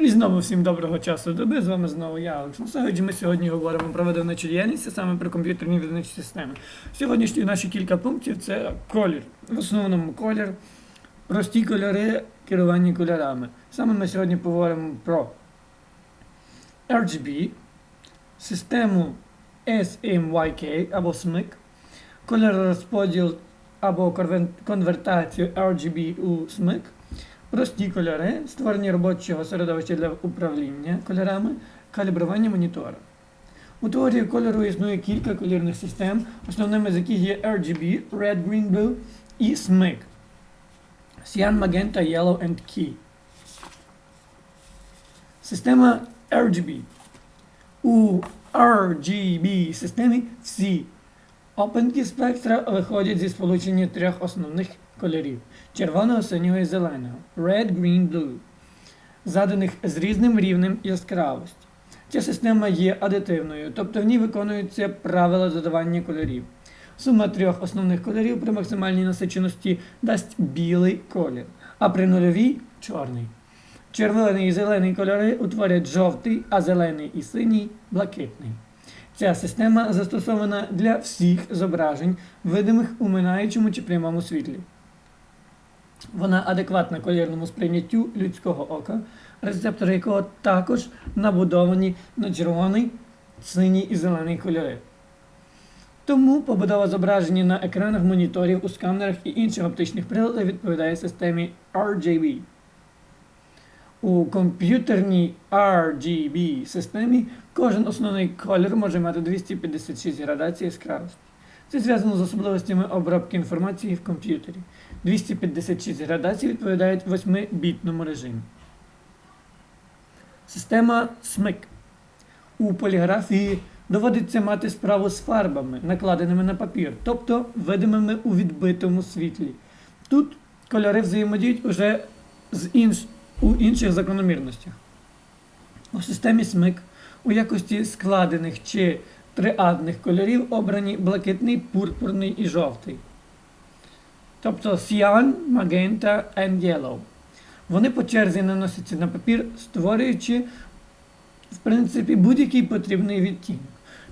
І знову всім доброго часу доби. З вами знову я, Олександр Сагоджі. Ми сьогодні говоримо про видавничу діяльність, саме про комп'ютерні видавничі системи. Сьогоднішні наші кілька пунктів це колір. В основному колір, прості кольори, керування кольорами. Саме ми сьогодні поговоримо про RGB, систему SMYK або SMYK, кольорозподіл або конвертацію RGB у SMYK, Прості кольори, створення робочого середовища для управління кольорами, калібрування монітора. У теорії кольору існує кілька колірних систем, основними з яких є RGB, Red, Green, Blue і SMYK. Cyan, Magenta, Yellow and Key. Система RGB. У RGB системі всі опенки спектра виходять зі сполучення трьох основних кольорів червоного, синього і зеленого Red, Green, Blue, заданих з різним рівнем яскравості. Ця система є адитивною, тобто в ній виконуються правила додавання кольорів. Сума трьох основних кольорів при максимальній насиченості дасть білий колір, а при нульовій чорний. Червоний і зелений кольори утворять жовтий, а зелений і синій блакитний. Ця система застосована для всіх зображень, видимих у минаючому чи прямому світлі. Вона адекватна колірному сприйняттю людського ока, рецептори якого також набудовані на червоний, синій і зелений кольори. Тому побудова зображення на екранах моніторів у сканерах і інших оптичних приладах відповідає системі RGB. У комп'ютерній RGB системі кожен основний колір може мати 256 градацій яскравості. Це зв'язано з особливостями обробки інформації в комп'ютері. 256 градацій відповідають 8-бітному режимі. Система SMYK. У поліграфії доводиться мати справу з фарбами, накладеними на папір, тобто видимими у відбитому світлі. Тут кольори взаємодіють уже з інш... у інших закономірностях. У системі SMYK у якості складених чи триадних кольорів обрані блакитний, пурпурний і жовтий. Тобто cyan, magenta and yellow. Вони по черзі наносяться на папір, створюючи, в принципі, будь-який потрібний відтінок.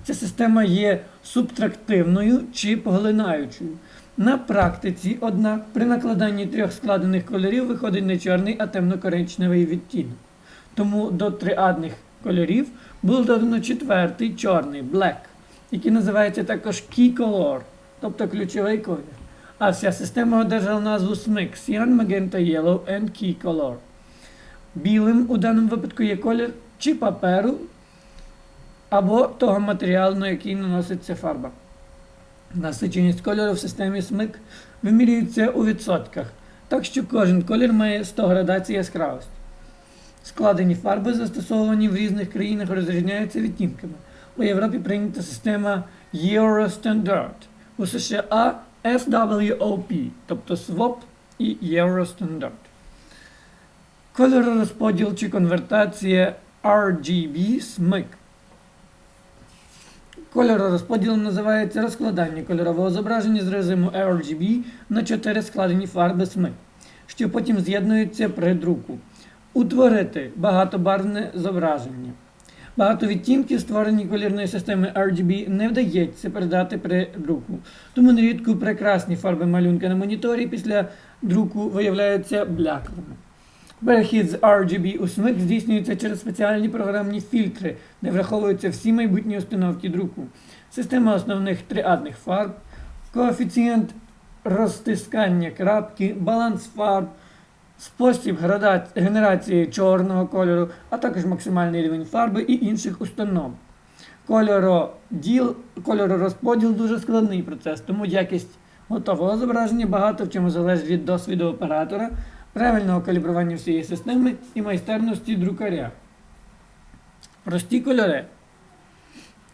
Ця система є субтрактивною чи поглинаючою. На практиці, однак, при накладанні трьох складених кольорів виходить не чорний, а темно-коричневий відтінок. Тому до триадних кольорів було додано четвертий чорний black, який називається також key color, тобто ключовий колір. А вся система одержала назву SMYK Cyan, Magenta, Yellow and Key Color. Білим у даному випадку є колір чи паперу, або того матеріалу, на який наноситься фарба. Насиченість кольору в системі SMYK вимірюється у відсотках, так що кожен колір має 100 градацій яскравості. Складені фарби, застосовані в різних країнах, розрізняються відтінками. У Європі прийнята система Eurostandard, у США SWOP, тобто SWOP і Eurostandard. Кольорозподіл чи конвертація RGB SMYK. Кольорозподіл називається розкладання кольорового зображення з режиму RGB на 4 складені фарби SMYK, що потім з'єднуються при друку. Утворити багатобарвне зображення. Багато відтінків, створені колірної системи RGB, не вдається передати при друку. Тому нерідко прекрасні фарби малюнка на моніторі після друку виявляються бляклими. Перехід з RGB у SMYK здійснюється через спеціальні програмні фільтри, де враховуються всі майбутні установки друку, система основних триадних фарб, коефіцієнт розтискання крапки, баланс фарб, спосіб генерації чорного кольору, а також максимальний рівень фарби і інших установ. Кольороділ, кольоророзподіл дуже складний процес, тому якість готового зображення багато в чому залежить від досвіду оператора, правильного калібрування всієї системи і майстерності друкаря. Прості кольори.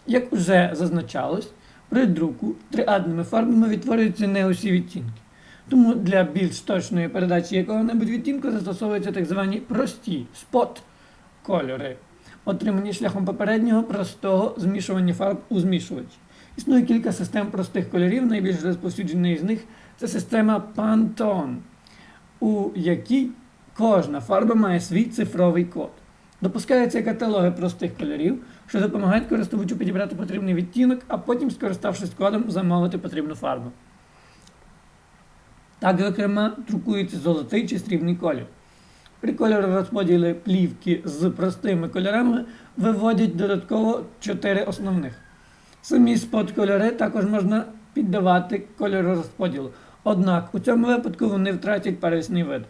Як вже зазначалось, при друку триадними фарбами відтворюються не усі відтінки. Тому для більш точної передачі якого-небудь відтінку застосовуються так звані прості спот кольори, отримані шляхом попереднього простого змішування фарб у змішувачі. Існує кілька систем простих кольорів, найбільш розповсюджений з них це система Pantone, у якій кожна фарба має свій цифровий код. Допускаються каталоги простих кольорів, що допомагають користувачу підібрати потрібний відтінок, а потім, скориставшись кодом, замовити потрібну фарбу. Так, зокрема, друкується золотий чи срібний колір. При кольорозподілі плівки з простими кольорами виводять додатково 4 основних. Самі спот-кольори також можна піддавати кольорозподілу. Однак у цьому випадку вони втратять первісний вид.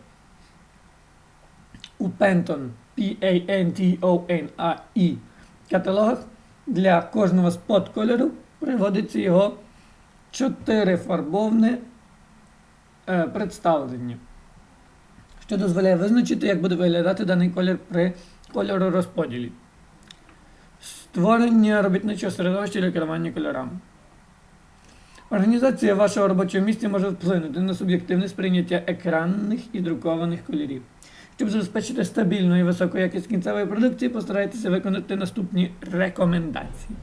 У Pantone P-A-N-T-O-N-A-E каталогах для кожного спот-кольору приводиться його 4 фарбовне е, представлення, що дозволяє визначити, як буде виглядати даний колір при кольоророзподілі. Створення робітничого середовища для керування кольорами. Організація вашого робочого місця може вплинути на суб'єктивне сприйняття екранних і друкованих кольорів. Щоб забезпечити стабільну і високу якість кінцевої продукції, постарайтеся виконати наступні рекомендації.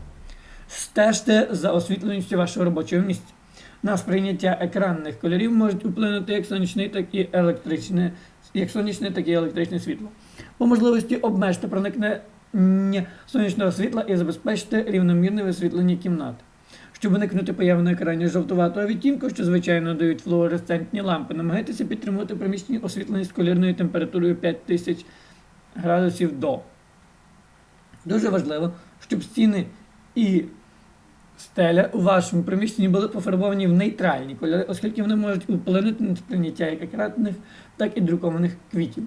Стежте за освітленістю вашого робочого місця. На сприйняття екранних кольорів можуть вплинути як сонячне, так і електричне, як сонячне, так і електричне світло. По можливості обмежте проникнення сонячного світла і забезпечте рівномірне висвітлення кімнати. Щоб уникнути появи на екрані жовтуватого відтінку, що звичайно дають флуоресцентні лампи, намагайтеся підтримувати приміщення освітленість колірною температурою 5000 градусів до. Дуже важливо, щоб стіни і стеля у вашому приміщенні були пофарбовані в нейтральні кольори, оскільки вони можуть вплинути на сприйняття як екранних, так і друкованих квітів.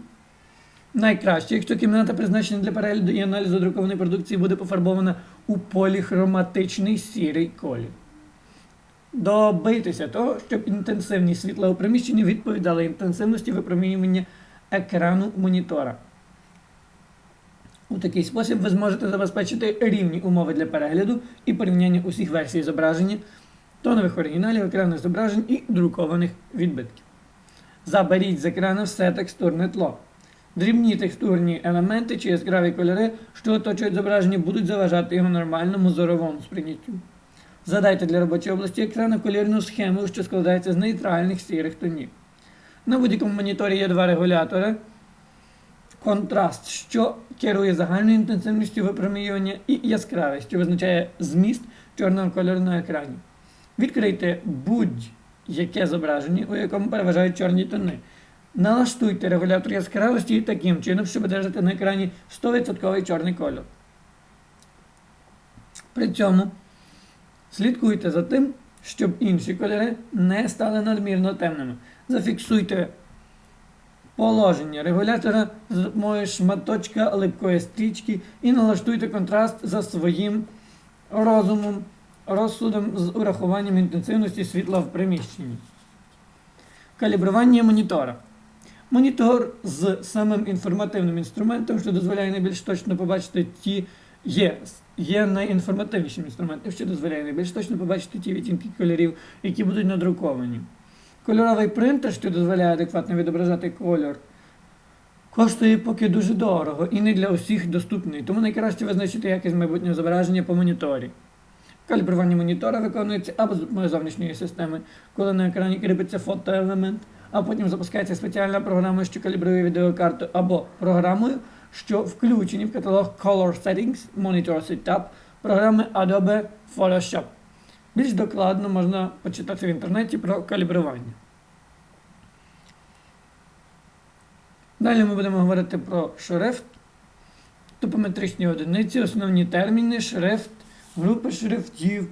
Найкраще, якщо кімната призначена для перегляду і аналізу друкованої продукції, буде пофарбована у поліхроматичний сірий колір. Добитися того, щоб інтенсивність світла у приміщенні відповідала інтенсивності випромінювання екрану монітора. У такий спосіб ви зможете забезпечити рівні умови для перегляду і порівняння усіх версій зображення, тонових оригіналів, екранних зображень і друкованих відбитків. Заберіть з екрану все текстурне тло. Дрібні текстурні елементи чи яскраві кольори, що оточують зображення, будуть заважати його нормальному зоровому сприйняттю. Задайте для робочої області екрану колірну схему, що складається з нейтральних сірих тонів. На будь-якому моніторі є два регулятори. Контраст, що керує загальною інтенсивністю випромінювання, і яскравість, що визначає зміст чорного кольору на екрані. Відкрийте будь-яке зображення, у якому переважають чорні тони. Налаштуйте регулятор яскравості таким чином, щоб держати на екрані 100% чорний кольор. При цьому слідкуйте за тим, щоб інші кольори не стали надмірно темними. Зафіксуйте положення регулятора допомогою шматочка липкої стрічки і налаштуйте контраст за своїм розумом, розсудом з урахуванням інтенсивності світла в приміщенні. Калібрування монітора. Монітор з самим інформативним інструментом, що дозволяє найбільш точно побачити ті, є, є найінформативнішим інструментом, що дозволяє найбільш точно побачити ті відтінки кольорів, які будуть надруковані. Кольоровий принтер, що дозволяє адекватно відображати кольор, коштує поки дуже дорого і не для усіх доступний, тому найкраще визначити якість майбутнього зображення по моніторі. Калібрування монітора виконується або з допомогою зовнішньої системи, коли на екрані кріпиться фотоелемент, а потім запускається спеціальна програма, що калібрує відеокарту, або програмою, що включені в каталог Color Settings Monitor Setup програми Adobe Photoshop. Більш докладно можна почитати в інтернеті про калібрування. Далі ми будемо говорити про шрифт, топометричні одиниці, основні терміни, шрифт, групи шрифтів,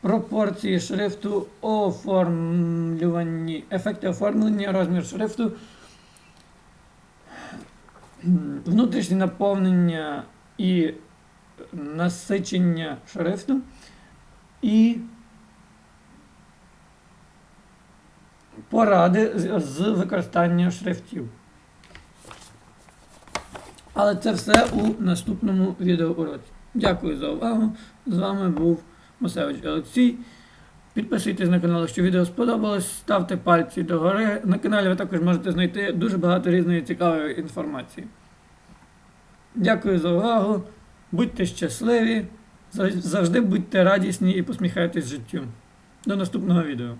пропорції шрифту, оформлювані, ефекти оформлення, розмір шрифту, внутрішнє наповнення і насичення шрифту і поради з- з використання шрифтів. Але це все у наступному відеоуроці. Дякую за увагу. З вами був Масевич Олексій. Підписуйтесь на канал, якщо відео сподобалось, ставте пальці догори. На каналі ви також можете знайти дуже багато різної цікавої інформації. Дякую за увагу. Будьте щасливі, завжди будьте радісні і посміхайтесь життю. До наступного відео.